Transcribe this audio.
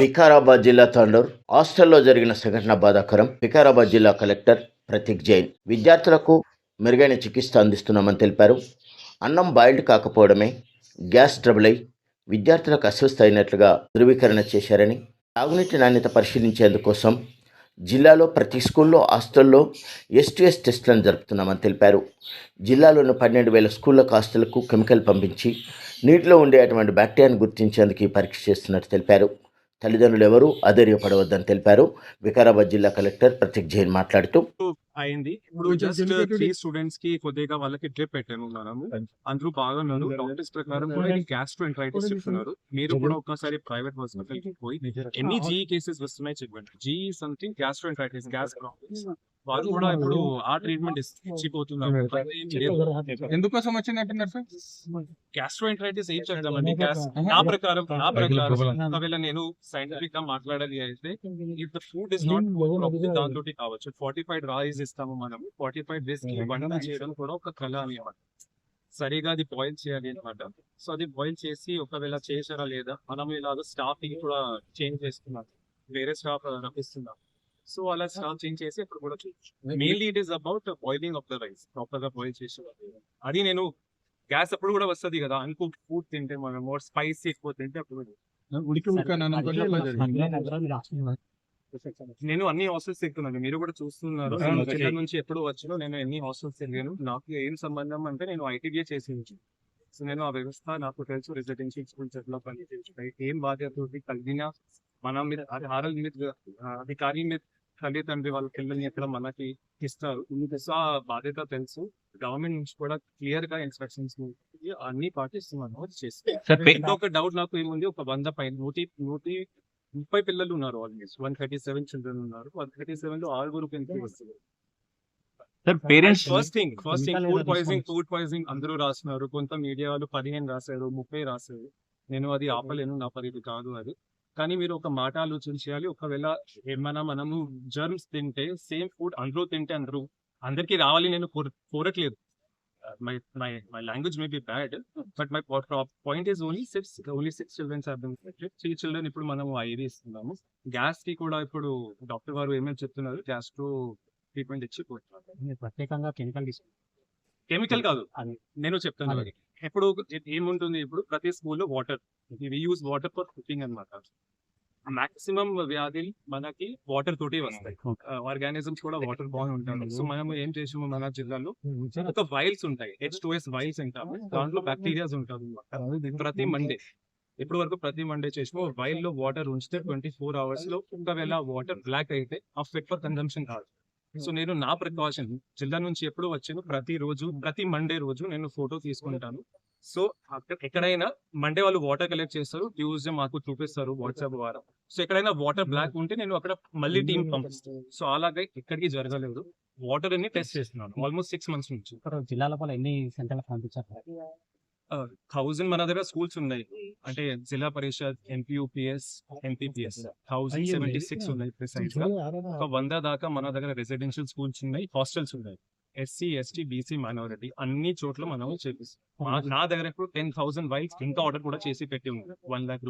వికారాబాద్ జిల్లా తండూర్ హాస్టల్లో జరిగిన సంఘటన బాధాకరం. వికారాబాద్ జిల్లా కలెక్టర్ ప్రతీక్ జైన్ విద్యార్థులకు మెరుగైన చికిత్స అందిస్తున్నామని తెలిపారు. అన్నం బాయిల్డ్ కాకపోవడమే గ్యాస్ ట్రబుల్ అయి విద్యార్థులకు అస్వస్థ అయినట్లుగా ధృవీకరణ చేశారని తాగునీటి నాణ్యత పరిశీలించేందుకోసం జిల్లాలో ప్రతి స్కూల్లో హాస్టల్లో ఎస్టీఎస్ టెస్టులను జరుపుతున్నామని తెలిపారు. జిల్లాలోని పన్నెండు వేల స్కూళ్ళకు హాస్టళ్ళకు కెమికల్ పంపించి నీటిలో ఉండే అటువంటి బ్యాక్టీరియాను గుర్తించేందుకు ఈ పరీక్ష చేస్తున్నట్టు తెలిపారు. తల్లిదండ్రులు ఎవరూ అధైర్యపడవద్దని తెలిపారు. వికారాబాద్ జిల్లా కలెక్టర్ ప్రతీక్ జైన్ మాట్లాడుతూ అయింది. ఇప్పుడు జస్ట్ త్రీ స్టూడెంట్స్కి కొద్దిగా వాళ్ళకి డ్రిప్ పెట్టాను మనము అందరూ బాగున్నారు డాక్టర్స్ ప్రకారం కూడా ఇది గ్యాస్ట్రో ఎంట్రైటిస్ చెప్తున్నారు. మీరు కూడా ఒకసారి ప్రైవేట్ హాస్పిటల్కి పోయి ఎన్ని జీ కేసెస్ వస్తున్నాయి చెప్పండి. జీ something gastroenteritis gas problems వాళ్ళు కూడా ఇప్పుడు ఆ ట్రీట్మెంట్ ఇచ్చిపోతున్నారు ఎందుకోసం వచ్చింది అంటున్నారు సార్? గ్యాస్ట్రో ఎంట్రైటిస్ ఏం చెప్తామండి? నా ప్రకారం నా ప్రకారం ఒకవేళ నేను సైంటిఫిక్గా మాట్లాడాలి అయితే if the food is not దాంతో కావచ్చు. ఫార్టిఫైడ్ రైస్ ఇస్తాము మనం ఫార్టిఫైడ్ రైస్కి వంట చేయడం కూడా ఒక కళ అనమాట సరిగా అది బాయిల్ చేయాలి అనమాట సో అది బాయిల్ చేసి ఒకవేళ చేసారా లేదా? మనం ఇలాగ స్టాఫ్కి కూడా చేంజ్ చేస్తున్నాం. వేరే స్టాఫ్ రప్పిస్తున్నాం. సో అలా చేంజ్ చేసి ఇప్పుడు కూడా mainly it is about boiling of the rice ప్రాపర్గా బాయిల్ చేసి అది నేను గ్యాస్ అప్పుడు కూడా వస్తది కదా. అనుకో ఫుడ్ తింటే మనం స్పైసీ ఎక్కువ తింటే అప్పుడు ఉడికి ఉడక నన్ను నేను అన్ని హాస్టల్స్ తిరుగుతున్నాను మీరు కూడా చూస్తున్నారు. చెన్నై. నుంచి ఎప్పుడు వచ్చాను నేను ఎన్ని హాస్టల్స్ తిరిగాను. నాకు ఏం సంబంధం అంటే నేను ఐటీడీఏ చేసి సో నేను ఆ వ్యవస్థ నాకు తెలుసు. రెసిడెన్షియల్ స్కూల్స్ ఎట్లా పని చేస్తాయి ఏం బాధ్యత కలిగిన మన మీద అధికారుల మీద అధికారి మీద తల్లిదండ్రి వాళ్ళ పిల్లల్ని ఎక్కడ మనకి ఇస్తారు? ఆ బాధ్యత తెలుసు. గవర్నమెంట్ నుంచి కూడా క్లియర్గా ఇన్స్ట్రక్షన్స్ అన్ని పాటిస్తున్నాను. చేస్తాను ఇంకొక డౌట్ నాకు ఏముంది? ఒక వంద పైన నూటి నూటి ముప్పై పిల్లలు ఉన్నారు almost. One thirty seven children ఉన్నారు. వన్ థర్టీ సెవెన్లో ఆరుగురు కిందకి వస్తుంది sir parents first thing first thing food poisoning food poisoning అందరూ రాస్తున్నారు కొంత మీడియా వాళ్ళు పదిహేను రాశారు ముప్పై రాశారు. నేను అది ఆపలేను. నా పరిధి కాదు అది. కానీ మీరు ఒక మాట ఆలోచన చేయాలి. ఒకవేళ ఏమైనా మనము జర్మ్స్ తింటే సేమ్ ఫుడ్ అందరూ తింటే అందరూ అందరికీ రావాలి నేను కోర- కోరట్లేదు. My my my language may be bad but my point is only six only six childrens three children ఇప్పుడు మనం ఐవి ఇస్తున్నాము. గ్యాస్కి కూడా ఇప్పుడు డాక్టర్ వారు ఏమేమి చెప్తున్నారు? గ్యాస్ టు ట్రీట్మెంట్ ఇచ్చి ప్రత్యేకంగా కెమికల్ కెమికల్ కాదు. నేను చెప్తాను ఏ- ఏముంటుంది ఇప్పుడు ప్రతి స్కూల్లో water. We use water for cooking అన్నమాట. మాక్సిమం వ్యాధి మనకి వాటర్ తోటి వస్తాయి. ఆర్గానిజమ్స్ కూడా వాటర్ బాగా ఉంటాయి. సో మనం ఏం చేసాము మన జిల్లాలో? ఒక వైల్స్ ఉంటాయి. హెచ్ టూ ఎస్ వైల్స్ అంటాము దాంట్లో బ్యాక్టీరియాస్ ఉంటాయి ప్రతి మండే. ఇప్పటి వరకు ప్రతి మండే చేసాము వైల్లో వాటర్ ఉంచితే ట్వంటీ ఫోర్ అవర్స్లో ఒకవేళ వాటర్ బ్లాక్ అయితే ఆ ఫిట్ ఫర్ కన్జంప్షన్ కాదు. సో నేను నా ప్రికాషన్ జిల్లా నుంచి ఎప్పుడు వచ్చాను ప్రతి రోజు ప్రతి మండే రోజు నేను ఫోటో తీసుకుంటాను. సో అక్కడ ఎక్కడైనా మండే వాళ్ళు వాటర్ కలెక్ట్ చేస్తారు ట్యూస్డే మాకు చూపిస్తారు వాట్సాప్ ద్వారా. సో ఎక్కడైనా వాటర్ బ్లాక్ ఉంటే నేను అక్కడ మళ్ళీ టీం పంపిస్తాను సో అలాగే ఎక్కడికి జరగలేదు. వాటర్ అన్ని టెస్ట్ చేస్తున్నాను ఆల్మోస్ట్ సిక్స్ మంత్స్ నుంచి. ఇక్కడ జిల్లా లోపల ఎన్ని సెంటర్లకు పంపించారు? థౌజండ్ మన దగ్గర స్కూల్స్ ఉన్నాయి. అంటే Zilla Parishad MPUPS MPPS thousand seventy six ఉన్నాయి ప్రిసైజ్గా ఒక వంద దాకా మన దగ్గర రెసిడెన్షియల్ స్కూల్స్ ఉన్నాయి హాస్టల్స్ ఉన్నాయి. ఎస్సీ ఎస్టీ బీసీ మైనారిటీ అన్ని చోట్ల మనం చేపిస్తాం. మా- నా దగ్గర ఇప్పుడు టెన్ థౌసండ్ వైల్స్ ఇంకా ఆర్డర్ కూడా చేసి పెట్టి ఉంది వన్ లాక్